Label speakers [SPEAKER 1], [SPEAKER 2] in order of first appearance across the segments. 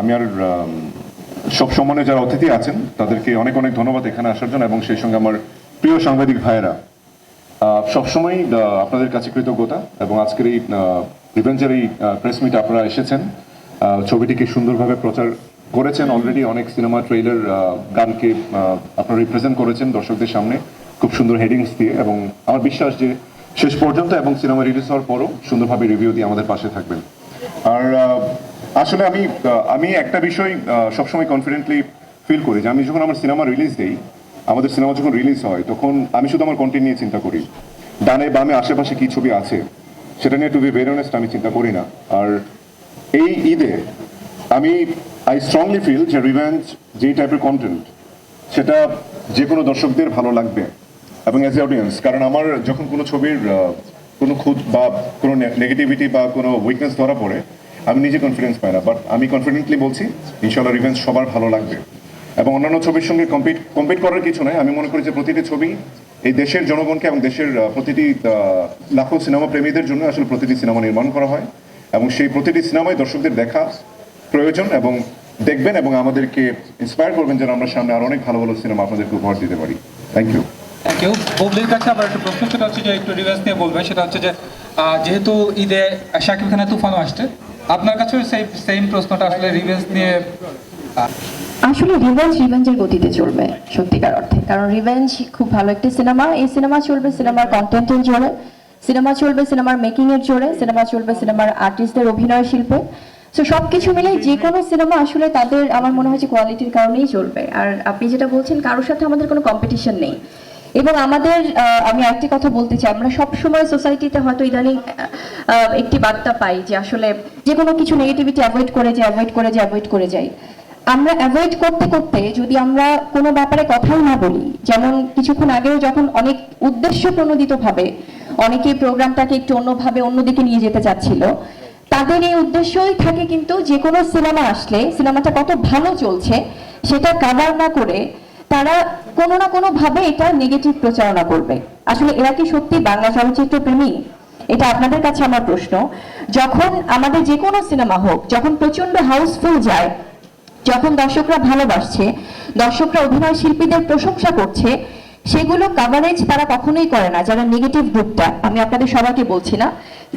[SPEAKER 1] আমি আর সব সম্মানে যারা অতিথি আছেন, তাদেরকে অনেক অনেক ধন্যবাদ এখানে আসার জন্য এবং সেই সঙ্গে আমার প্রিয় সাংবাদিক ভাইয়েরা। সবসময় আপনাদের কাছে কৃতজ্ঞতা এবং আজকের এই রিভেঞ্জের এই প্রেস মিট আপনারা এসেছেন। ছবিটিকে সুন্দরভাবে প্রচার করেছেন। অলরেডি অনেক সিনেমা ট্রেইলার গানকে আপনারা রিপ্রেজেন্ট করেছেন দর্শকদের সামনে। খুব সুন্দর হেডিংস দিয়ে এবং আমার বিশ্বাস যে শেষ পর্যন্ত এবং সিনেমা রিলিজ হওয়ার পরও সুন্দরভাবে রিভিউ দিয়ে আমাদের পাশে থাকবেন। আর আসলে আমি আমি একটা বিষয় সবসময় কনফিডেন্টলি ফিল করি যে আমি যখন আমার সিনেমা রিলিজ দিই, আমাদের সিনেমা যখন রিলিজ হয়, তখন আমি শুধু আমার কন্টেন্ট নিয়ে চিন্তা করি। ডানে বামে আশেপাশে কি ছবি আছে, সেটা নিয়ে টু বি আমি চিন্তা করি না। আর এই ঈদে আমি আই স্ট্রংলি ফিল যে রিভেঞ্জ যেই টাইপের কন্টেন্ট সেটা যে কোনো দর্শকদের ভালো লাগবে এবং অ্যাজ এ অডিয়েন্স কারণ আমার যখন কোনো ছবির কোনো খুদ বা কোনো নেগেটিভিটি বা কোনো উইকনেস ধরা পড়ে আমি নিজে কনফিডেন্স পাই না বাট আমি কনফিডেন্টলি বলছি ইনশাল্লাহ রিভেন্স সবার ভালো লাগবে। এবং অন্যান্য ছবির সঙ্গে কম্পিট কম্পিট করার কিছু নয় আমি মনে করি যে প্রতিটি ছবি এই দেশের জনগণকে এবং দেশের প্রতিটি লাখো সিনেমা প্রেমীদের জন্য আসলে প্রতিটি সিনেমা নির্মাণ করা হয়। এবং সেই প্রতিটি সিনেমায় দর্শকদের দেখা প্রয়োজন এবং দেখবেন এবং আমাদেরকে ইন্সপায়ার করবেন যেন আমরা সামনে আরও অনেক ভালো ভালো সিনেমা আপনাদেরকে উপহার দিতে পারি। থ্যাংক ইউ
[SPEAKER 2] থ্যাংক ইউ বুবলির কাছে আবার একটা প্রশ্ন, সেটা হচ্ছে যে একটু রিভার্স নিয়ে বলবে সেটা হচ্ছে যে যেহেতু ঈদে শাকিব খানের তুফানও আসছে আপনার কাছেও সেই সেম প্রশ্নটা আসলে রিভেন্স নিয়ে
[SPEAKER 3] আসলে রিভেঞ্জ রিভেঞ্জের গতিতে চলবে, সত্যিকার অর্থে। কারণ রিভেঞ্জ খুব ভালো একটি সিনেমা এই সিনেমা চলবে সিনেমার কন্টেন্টের জোরে। সিনেমা চলবে সিনেমার মেকিং এর জোরে। সিনেমা চলবে সিনেমার আর্টিস্টদের অভিনয় শিল্পে। তো সবকিছু মিলে যে কোনো সিনেমা আসলে তাদের, আমার মনে হয় যে কোয়ালিটির কারণেই চলবে। আর আপনি যেটা বলছেন, কারোর সাথে আমাদের কোনো কম্পিটিশন নেই। এবং আমাদের আমি আরেকটি কথা বলতে চাই। আমরা সব সময় সোসাইটিতে হয়তো ইদানিং একটি বার্তা পাই যে আসলে যে কোনো কিছু নেগেটিভিটি অ্যাভয়েড করে যে অ্যাভয়েড করে যে অ্যাভয়েড করে যাই। আমরা অ্যাভয়েড করতে করতে যদি আমরা কোনো ব্যাপারে কথাই না বলি, যেমন কিছুক্ষণ আগেও যখন অনেক উদ্দেশ্য প্রণোদিত ভাবে অনেকে প্রোগ্রামটাকে একটু অন্যভাবে অন্যদিকে নিয়ে যেতে চাচ্ছিল, তাদের এই উদ্দেশ্যই থাকে কিন্তু যে কোনো সিনেমা আসলে, সিনেমাটা কত ভালো চলছে, সেটা কাভার না করে তারা কোনো না কোনো ভাবে এটা নেগেটিভ প্রচারণা করবে। আসলে এরা কি সত্যি বাংলা চলচ্চিত্র প্রেমী? এটা আপনাদের কাছে আমার প্রশ্ন। যখন আমাদের যে কোনো সিনেমা হোক, যখন প্রচণ্ড হাউসফুল যায়, যখন দর্শকরা ভালোবাসছে, দর্শকরা অভিনয় শিল্পীদের প্রশংসা করছে, সেগুলো কাভারেজ তারা কখনোই করে না, যারা নেগেটিভ গ্রুপটা আমি আপনাদের সবাইকে বলছি না,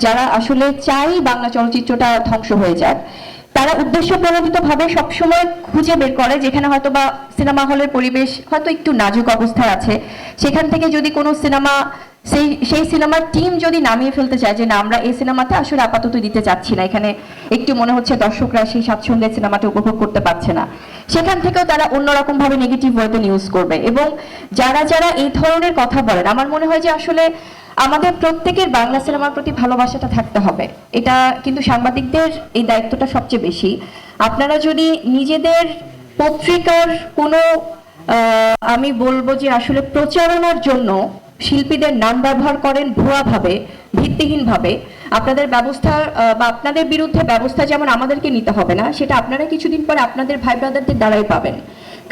[SPEAKER 3] যারা আসলে চাই বাংলা চলচ্চিত্রটা ধ্বংস হয়ে যাক। তারা উদ্দেশ্য প্রণোদিত ভাবে সবসময় খুঁজে বের করে, যেখানে হয়তো বা সিনেমা হলের পরিবেশ হয়তো একটু নাজুক অবস্থায় আছে। সেখান থেকে যদি কোনো সিনেমা, সেই সেই সিনেমার টিম যদি নামিয়ে ফেলতে চায় যে না, আমরা এই সিনেমাতে আসলে আপাতত দিতে চাচ্ছি না, এখানে একটু মনে হচ্ছে দর্শকরা সেই স্বাচ্ছন্দ্যে সিনেমাটা উপভোগ করতে পারছে না। সেখান থেকেও তারা অন্যরকম ভাবে নেগেটিভ ওয়েতে নিউজ করবে এবং যারা যারা এই ধরনের কথা বলেন, আমার মনে হয় যে আসলে আমাদের প্রত্যেকের বাংলা সিনেমার প্রতি ভালোবাসাটা থাকতে হবে। এটা কিন্তু সাংবাদিকদের এই দায়িত্বটা সবচেয়ে বেশি। আপনারা যদি নিজেদের পত্রিকার কোনো আমি বলব যে আসলে প্রচারণার জন্য শিল্পীদের নাম ব্যবহার করেন ভুয়াভাবে, ভিত্তিহীনভাবে, আপনাদের ব্যবস্থা বা আপনাদের বিরুদ্ধে ব্যবস্থা যেমন আমাদেরকে নিতে হবে না, সেটা আপনারা কিছুদিন পরে আপনাদের ভাই ব্রাদারদের দ্বারাই পাবেন।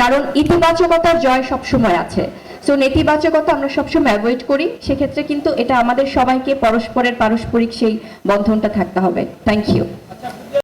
[SPEAKER 3] কারণ ইতিবাচকতার জয় সবসময় আছে। সো নেতিবাচকতা আমরা সবসময় অ্যাভয়েড করি। সেক্ষেত্রে কিন্তু এটা আমাদের সবাইকে পরস্পরের পারস্পরিক সেই বন্ধনটা থাকতে হবে। থ্যাংক ইউ
[SPEAKER 2] আচ্ছা